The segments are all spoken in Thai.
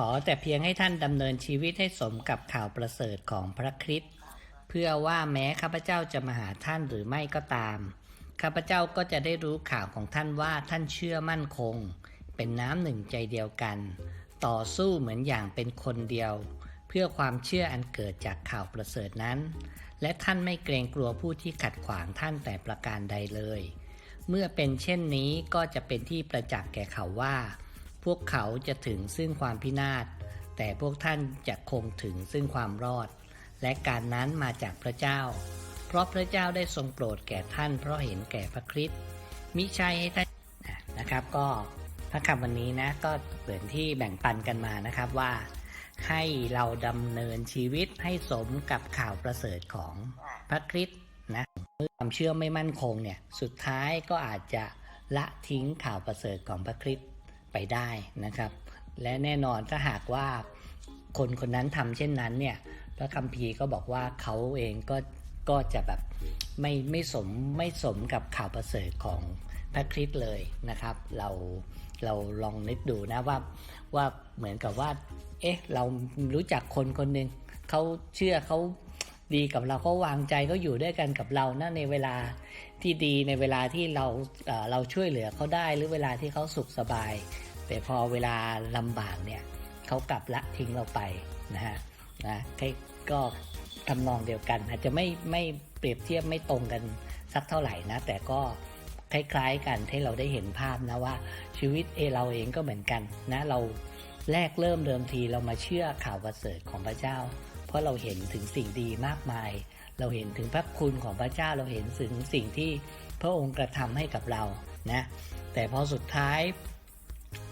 ขอแต่เพียงให้ท่านดำเนินชีวิตให้สมกับข่าวประเสริฐของพระคริสต์เพื่อว่าแม้ข้าพเจ้าจะมาหาท่านหรือไม่ก็ตาม ข้าพเจ้าก็จะได้รู้ข่าวของท่านว่าท่านเชื่อมั่นคง เป็นน้ำหนึ่งใจเดียวกัน ต่อสู้เหมือนอย่างเป็นคนเดียว เพื่อความเชื่ออันเกิดจากข่าวประเสริฐนั้น และท่านไม่เกรงกลัวผู้ที่ขัดขวางท่านแต่ประการใดเลย เมื่อเป็นเช่นนี้ก็จะเป็นที่ประจักษ์แก่เขาว่า พวกเขาจะถึงซึ่งความพินาศ แต่พวกท่านจะคงถึงซึ่งความรอด และการนั้นมาจากพระเจ้า เพราะพระเจ้าได้ทรงโปรดแก่ท่าน เพราะเห็นแก่พระคริสต์มิใช่ให้ท่านนะครับ ก็พระคำวันนี้นะก็เหมือนที่แบ่งปันกันมานะครับว่า ให้เราดำเนินชีวิตให้สมกับข่าวประเสริฐของพระคริสต์นะเมื่อความเชื่อไม่มั่นคงเนี่ยสุดท้ายก็อาจจะละทิ้งข่าวประเสริฐของพระคริสต์ ไปได้นะครับ และแน่นอนถ้าหากว่าคนคนนั้นทำเช่นนั้นเนี่ยพระคัมภีร์ก็บอกว่าเขาเองก็ก็จะแบบไม่ไม่สมไม่สมกับข่าวประเสริฐของพระคริสต์เลยนะครับ เราเราลองนึกดูนะว่าว่าเหมือนกับว่า เอ๊ะเรารู้จักคนคนหนึ่งเขาเชื่อเขาดีกับเราเขาวางใจเขาอยู่ด้วยกันกับเรานะในเวลาที่ดีในเวลาที่เราเราช่วยเหลือเขาได้หรือเวลาที่เขาสุขสบาย แต่พอเวลาลำบากเนี่ยเขากลับละทิ้งเราไปนะฮะนะก็ทำนองเดียวกัน อาจจะไม่ไม่เปรียบเทียบไม่ตรงกันสักเท่าไหร่นะ แต่ก็คล้ายๆกันให้เราได้เห็นภาพนะว่าชีวิตเอเราเองก็เหมือนกันนะเราแรกเริ่มเดิมทีเรามาเชื่อข่าวประเสริฐของพระเจ้า เพราะเราเห็นถึงสิ่งดีมากมาย เราเห็นถึงพระคุณของพระเจ้าเราเห็นถึงสิ่งที่พระองค์กระทำให้กับเรานะแต่พอสุดท้าย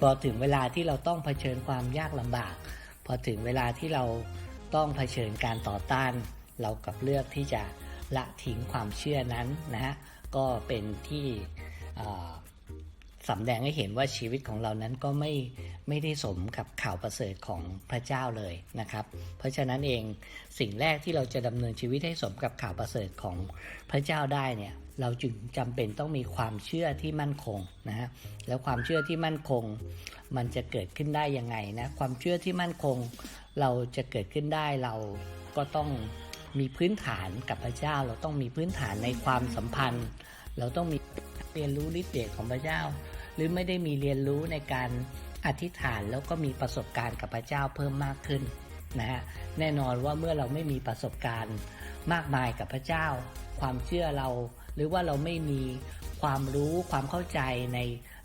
พอถึงเวลาที่เราต้องเผชิญความยากลำบาก พอถึงเวลาที่เราต้องเผชิญการต่อต้าน เรากับเลือกที่จะละทิ้งความเชื่อนั้นนะฮะก็เป็นที่สำแดงให้เห็นว่าชีวิตของเรานั้นก็ไม่ ไม่ได้สมกับข่าวประเสริฐของพระเจ้าเลยนะครับ เพราะฉะนั้นเองสิ่งแรกที่เราจะดำเนินชีวิตให้สมกับข่าวประเสริฐของพระเจ้าได้เนี่ยเราจึงจำเป็นต้องมีความเชื่อที่มั่นคงนะฮะแล้วความเชื่อที่มั่นคง มันจะเกิดขึ้นได้ยังไงนะความเชื่อที่มั่นคง เราจะเกิดขึ้นได้เราก็ต้องมีพื้นฐานกับพระเจ้า เราต้องมีพื้นฐานในความสัมพันธ์ เราต้องมีเรียนรู้ฤทธิ์เดชของพระเจ้า หรือไม่ได้มีเรียนรู้ในการ อธิษฐานแล้วก็มีประสบการณ์กับพระเจ้าเพิ่มมากขึ้นนะฮะแน่นอนว่าเมื่อเราไม่มีประสบการณ์มากมายกับพระเจ้า ความเชื่อเรา หรือว่าเราไม่มีความรู้ความเข้าใจใน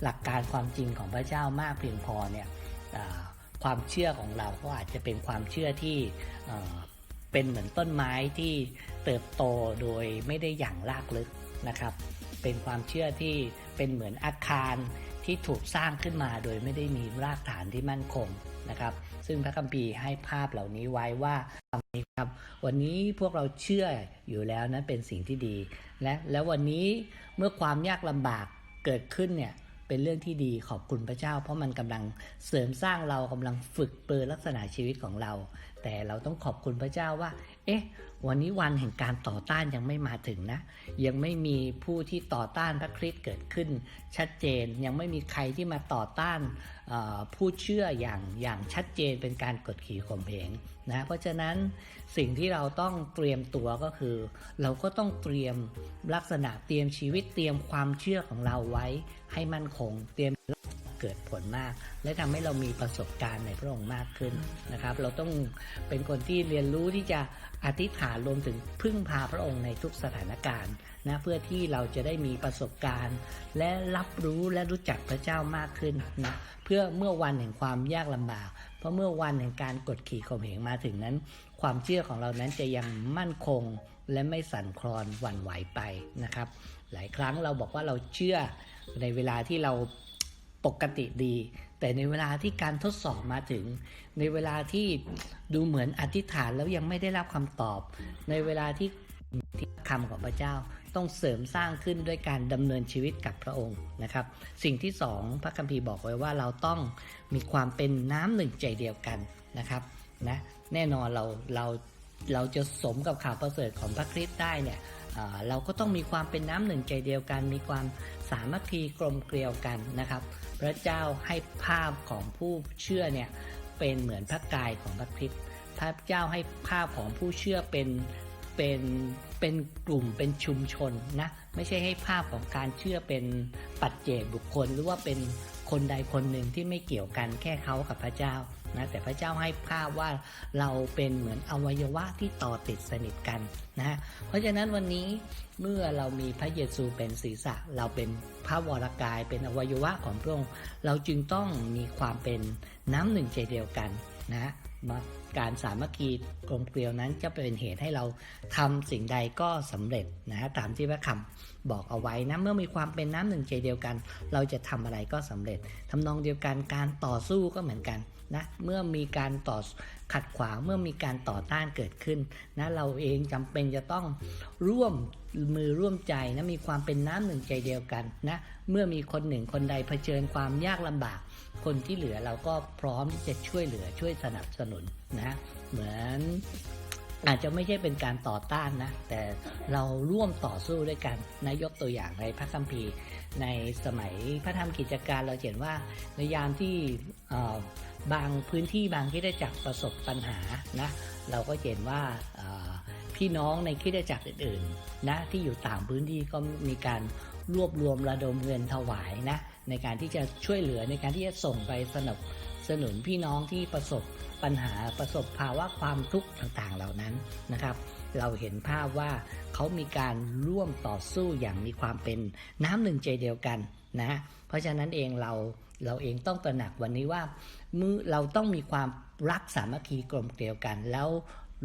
หลักการความจริงของพระเจ้ามากเพียงพอเนี่ยความเชื่อของเราก็อาจจะเป็นความเชื่อที่เป็นเหมือนต้นไม้ที่เติบโตโดยไม่ได้อย่างรากลึกนะครับ เป็นความเชื่อที่เป็นเหมือนอาคาร ที่ถูกสร้างขึ้นมาโดยไม่ได้มีรากฐานที่มั่นคงนะครับ ซึ่งพระคัมภีร์ให้ภาพเหล่านี้ไว้ว่าครับ วันนี้พวกเราเชื่ออยู่แล้วนั้นเป็นสิ่งที่ดี และแล้ววันนี้เมื่อความยากลำบากเกิดขึ้นเนี่ยเป็นเรื่องที่ดีขอบคุณพระเจ้า เพราะมันกำลังเสริมสร้างเรากำลังฝึกเปลือลักษณะชีวิตของเรา แต่เราต้องขอบคุณพระเจ้าว่า เอ๊ะ วันนี้วันแห่งการต่อต้านยังไม่มาถึงนะ ยังไม่มีผู้ที่ต่อต้านพระคริสต์เกิดขึ้น ชัดเจนยังไม่มีใครที่มาต่อต้านผู้เชื่ออย่างอย่างชัดเจนเป็นการกดขี่ข่มเหงนะเพราะฉะนั้นสิ่งที่เราต้องเตรียมตัวก็คือ เราก็ต้องเตรียมลักษณะเตรียมชีวิตเตรียมความเชื่อของเราไว้ให้มั่นคง เตรียม เกิดผลมาก และทำให้เรามีประสบการณ์ในพระองค์มากขึ้นนะครับ เราต้องเป็นคนที่เรียนรู้ที่จะอธิษฐานรวมถึงพึ่งพาพระองค์ในทุกสถานการณ์นะเพื่อที่เราจะได้มีประสบการณ์ และรับรู้และรู้จักพระเจ้ามากขึ้นนะเพื่อเมื่อวันแห่งความยากลำบากเพราะเมื่อวันแห่งการกดขี่ข่มเหงมาถึงนั้น ความเชื่อของเรานั้นจะยังมั่นคงและไม่สั่นคลอนหวั่นไหวไปนะครับ หลายครั้งเราบอกว่าเราเชื่อในเวลาที่เรา ปกติดี แต่ในเวลาที่การทดสอบมาถึง ในเวลาที่ดูเหมือนอธิษฐานแล้วยังไม่ได้รับคำตอบ ในเวลาที่ที่คำของพระเจ้าต้องเสริมสร้างขึ้นด้วยการดำเนินชีวิตกับพระองค์นะครับ สิ่งที่สองพระคัมภีร์บอกไว้ว่าเราต้องมีความเป็นน้ำหนึ่งใจเดียวกันนะครับนะแน่นอนเราเราเราจะสมกับข่าวประเสริฐของพระคริสต์ได้เนี่ยเราก็ต้องมีความเป็นน้ำหนึ่งใจเดียวกัน มีความสามัคคีกลมเกลียวกันนะครับ พระเจ้าให้ภาพของผู้เชื่อเนี่ยเป็นเหมือนพระกายของพระคริสต์พระเจ้าให้ภาพของผู้เชื่อเป็นเป็นเป็นกลุ่มเป็นชุมชนนะไม่ใช่ให้ภาพของการเชื่อเป็นปัจเจกบุคคลหรือว่าเป็น คนใดคนหนึ่งที่ไม่เกี่ยวกันแค่เขากับพระเจ้านะแต่พระเจ้าให้ภาพว่าเราเป็นเหมือนอวัยวะที่ต่อติดสนิทกันนะฮะเพราะฉะนั้นวันนี้เมื่อเรามีพระเยซูเป็นศีรษะ เราเป็นพระวรากายเป็นอวัยวะของพระองค์เราจึงต้องมีความเป็นน้ำหนึ่งใจเดียวกันนะ การสามัคคีกลมเกลียวนั้นจะเป็นเหตุให้เราทำสิ่งใดก็สำเร็จนะฮะตามที่พระคำบอกเอาไว้นะเมื่อมีความเป็นน้ำหนึ่งใจเดียวกัน เราจะทำอะไรก็สำเร็จทำนองเดียวกันการต่อสู้ก็เหมือนกันนะเมื่อมีการต่อขัดขวางเมื่อมีการต่อต้านเกิดขึ้นนะเราเองจำเป็นจะต้องร่วมมือร่วมใจนะมีความเป็นน้ำหนึ่งใจเดียวกันนะเมื่อมีคนหนึ่งคนใดเผชิญความยากลำบาก คนที่เหลือเราก็พร้อมที่จะช่วยเหลือช่วยสนับสนุนนะเหมือนอาจจะไม่ใช่เป็นการต่อต้านนะ แต่เราร่วมต่อสู้ด้วยกันนะยกตัวอย่างในพระคัมภีร์ ในสมัยพระธรรมกิจการเราเห็นว่าในยามที่บางพื้นที่บางคริดจักประสบปัญหานะเราก็เห็นว่า พี่น้องในคริดจักรอื่นๆนะที่อยู่ต่างพื้นที่ก็มีการรวบรวมระดมเงินถวายนะในการที่จะช่วยเหลือในการที่จะส่งไปสนับสนุนพี่น้องที่ประสบปัญหาประสบภาวะความทุกข์ต่างๆเหล่านั้นนะครับ เราเห็นภาพว่าเขามีการร่วมต่อสู้อย่างมีความเป็นน้ำหนึ่งใจเดียวกันนะเพราะฉะนั้นเองเราเราเองต้องตระหนักวันนี้ว่ามือเราต้องมีความรักสามัคคีกลมเกลียวกัน แล้ว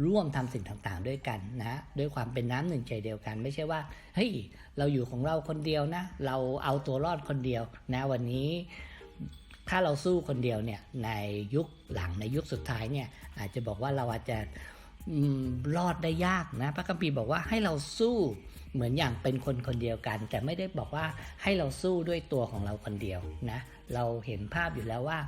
ร่วมทำสิ่งต่างๆ ด้วยกันนะด้วยความเป็นน้ำหนึ่งใจเดียวกัน ไม่ใช่ว่าเฮ้ยเราอยู่ของเราคนเดียวนะ เราเอาตัวรอดคนเดียวนะวันนี้ถ้าเราสู้คนเดียวเนี่ยในยุคหลังในยุคสุดท้ายเนี่ยอาจจะบอกว่าเราอาจจะรอดได้ยากนะพระคัมภีร์บอกว่าให้เราสู้ เหมือนอย่างเป็นคนคนเดียวกัน แต่ไม่ได้บอกว่าให้เราสู้ด้วยตัวของเราคนเดียวนะเราเห็นภาพอยู่แล้วว่า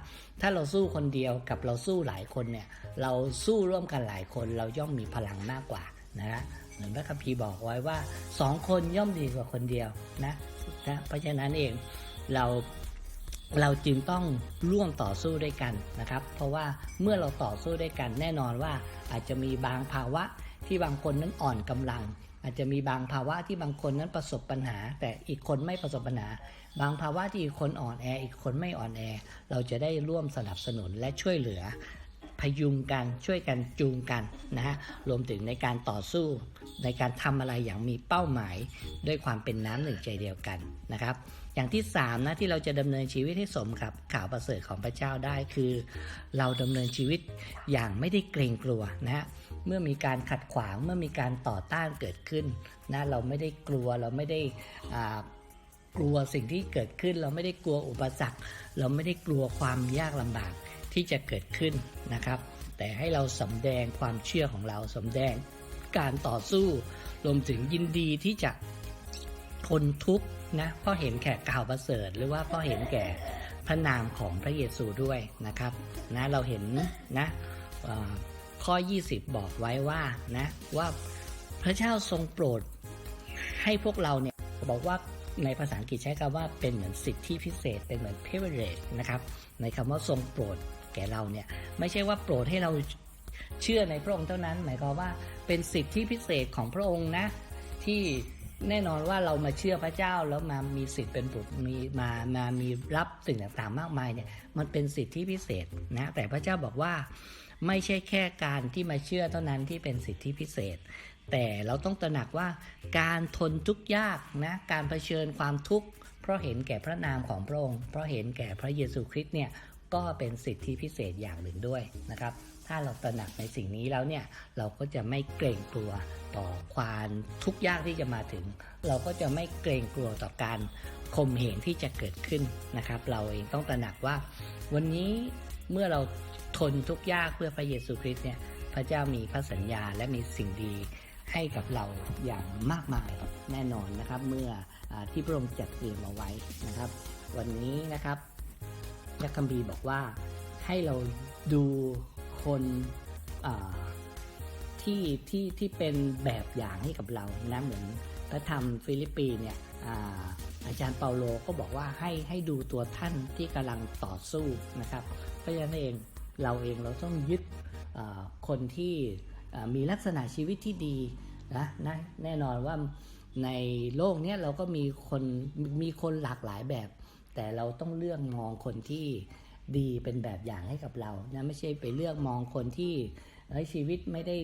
ถ้าเราสู้คนเดียวกับเราสู้หลายคนเนี่ยเราสู้ร่วมกันหลายคนเราย่อมมีพลังมากกว่านะฮะเหมือนพระคัมภีร์บอกไว้ว่าสองคนย่อมดีกว่าคนเดียวนะนะเพราะฉะนั้นเองเราเราจึงต้องร่วมต่อสู้ด้วยกันนะครับ เพราะว่าเมื่อเราต่อสู้ด้วยกันแน่นอนว่าอาจจะมีบางภาวะที่บางคนนั้นอ่อนกำลังอาจจะมีบางภาวะที่บางคนนั้นประสบปัญหา แต่อีกคนไม่ประสบปัญหา บางภาวะที่อีกคนอ่อนแอ อีกคนไม่อ่อนแอ เราจะได้ร่วมสนับสนุนและช่วยเหลือ พยุงกันช่วยกันจูงกันนะฮะรวมถึงในการต่อสู้ ในการทำอะไรอย่างมีเป้าหมาย ด้วยความเป็นน้ำหนึ่งใจเดียวกันนะครับ อย่างที่3นะที่เราจะดำเนินชีวิตให้สมกับข่าวประเสริฐของพระเจ้าได้คือ เราดำเนินชีวิตอย่างไม่ได้เกรงกลัวนะฮะเมื่อมีการขัดขวางเมื่อมีการต่อต้านเกิดขึ้นนะเราไม่ได้กลัวเราไม่ได้กลัวสิ่งที่เกิดขึ้น เราไม่ได้กลัวอุปสรรค เราไม่ได้กลัวความยากลำบาก ที่จะเกิดขึ้นนะครับ แต่ให้เราสำแดงความเชื่อของเราสำแดงการต่อสู้รวมถึงยินดีที่จะทนทุกข์นะเพราะเห็นแก่ข่าวประเสริฐ หรือว่าเพราะเห็นแก่พระนามของพระเยซูด้วยนะครับนะเราเห็นนะเอ่อข้อ 20 บอกไว้ว่านะว่าพระเจ้าทรงโปรดให้พวกเราเนี่ยบอกว่าในภาษาอังกฤษใช้คำว่าเป็นเหมือนสิทธิพิเศษ เป็นเหมือน privilege นะครับ ในคำว่าทรงโปรด ก่เราเนี่ยไม่ใช่ว่าโปรดให้เราเชื่อในพระองค์เท่านั้น หมายความว่าเป็นสิทธิพิเศษของพระองค์นะ ที่แน่นอนว่าเรามาเชื่อพระเจ้าแล้วมามีสิทธิ์เป็นบุตรมีมามามีรับสิ่งต่างๆมากมายเนี่ยมันเป็นสิทธิพิเศษนะแต่พระเจ้าบอกว่าไม่ใช่แค่การที่มาเชื่อเท่านั้นที่เป็นสิทธิพิเศษ แต่เราต้องตระหนักว่าการทนทุกข์ยากนะการเผชิญความทุกข์เพราะเห็นแก่พระนามของพระองค์ เพราะเห็นแก่พระเยซูคริสต์เนี่ย ก็เป็นสิทธิพิเศษอย่างหนึ่งด้วยนะครับ ถ้าเราตระหนักในสิ่งนี้แล้วเนี่ยเราก็จะไม่เกรงกลัวต่อความทุกข์ยากที่จะมาถึง เราก็จะไม่เกรงกลัวต่อการข่มเหงที่จะเกิดขึ้นนะครับ เราเองต้องตระหนักว่า วันนี้เมื่อเราทนทุกข์ยากเพื่อพระเยซูคริสต์เนี่ยพระเจ้ามีพระสัญญาและมีสิ่งดีให้กับเราอย่างมากมายแน่นอนนะครับ เมื่ออที่พระองค์จัดเตรียมเอาไว้นะครับ วันนี้นะครับ ยักคัมภีบอกว่าให้เราดูคนที่ที่ที่เป็นแบบอย่างให้กับเรานะเหมือนพระธรรมฟิลิปปีเนี่ยอาจารย์เปาโลก็บอกว่าให้ให้ดูตัวท่านที่กำลังต่อสู้นะครับ เพราะฉะนั้นเองเราเองเราต้องยึดคนที่มีลักษณะชีวิตที่ดีนะนะแน่นอนว่าในโลกนี้เราก็มีคนมีคนหลากหลายแบบ แต่เราต้องเลือกมองคนที่ดีเป็นแบบอย่างให้กับเรานะไม่ใช่ไปเลือกมองคนที่เอ้ชีวิตไม่ได้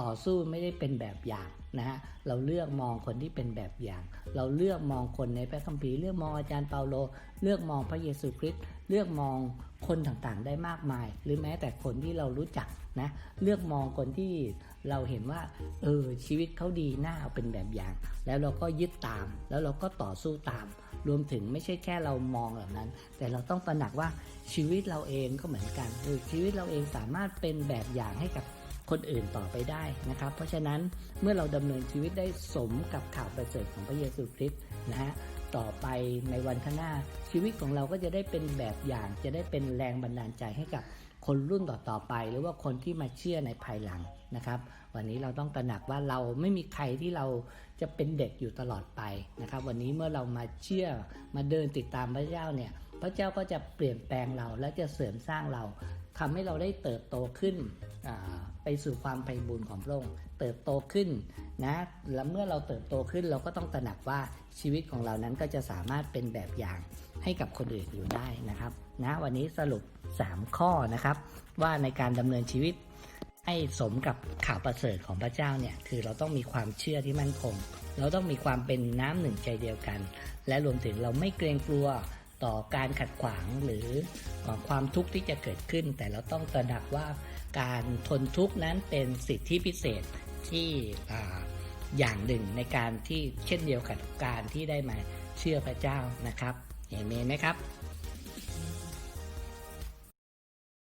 ต่อสู้ไม่ได้เป็นแบบอย่างนะฮะเราเลือกมองคนที่เป็นแบบอย่าง เราเลือกมองคนในพระคัมภีร์เลือกมองอาจารย์เปาโล เลือกมองพระเยซูคริสต์เลือกมองคนต่างๆ ได้มากมาย หรือแม้แต่คนที่เรารู้จักนะเลือกมองคนที่เราเห็นว่าเออชีวิตเขาดีน่าเอาเป็นแบบอย่าง แล้วเราก็ยึดตาม แล้วเราก็ต่อสู้ตาม รวมถึงไม่ใช่แค่เรามองแบบนั้น แต่เราต้องตระหนักว่าชีวิตเราเองก็เหมือนกันเออชีวิตเราเองสามารถเป็นแบบอย่างให้กับคนอื่นต่อไปได้นะครับ เพราะฉะนั้นเมื่อเราดำเนินชีวิตได้สมกับข่าวประเสริฐของพระเยซูคริสต์นะฮะต่อไปในวันข้างหน้า ชีวิตของเราก็จะได้เป็นแบบอย่าง จะได้เป็นแรงบันดาลใจให้กับ คนรุ่นต่อๆไป หรือว่าคนที่มาเชื่อในภายหลังนะครับ วันนี้เราต้องตระหนักว่าเราไม่มีใครที่เราจะเป็นเด็กอยู่ตลอดไปนะครับ วันนี้เมื่อเรามาเชื่อมาเดินติดตามพระเจ้าเนี่ยพระเจ้าก็จะเปลี่ยนแปลงเราและจะเสริมสร้างเราทำให้เราได้เติบโตขึ้น ไปสู่ความไพบูรย์ของพระองค์เติบโตขึ้นนะและเมื่อเราเติบโตขึ้นเราก็ต้องตระหนักว่าชีวิตของเรานั้นก็จะสามารถเป็นแบบอย่างให้กับคนอื่นอยู่ได้นะครับนะวันนี้สรุป 3 ข้อนะครับ ว่าในการดำเนินชีวิตให้สมกับข่าวประเสริฐของพระเจ้าเนี่ยคือเราต้องมีความเชื่อที่มั่นคง เราต้องมีความเป็นน้ำหนึ่งใจเดียวกัน และรวมถึงเราไม่เกรงกลัวต่อการขัดขวางหรือความทุกข์ที่จะเกิดขึ้น แต่เราต้องตระหนักว่า การทนทุกข์นั้นเป็นสิทธิพิเศษที่อ่าอย่างหนึ่งในการที่เช่นเดียวกับการที่ได้มาเชื่อพระเจ้านะครับเห็นไหมครับ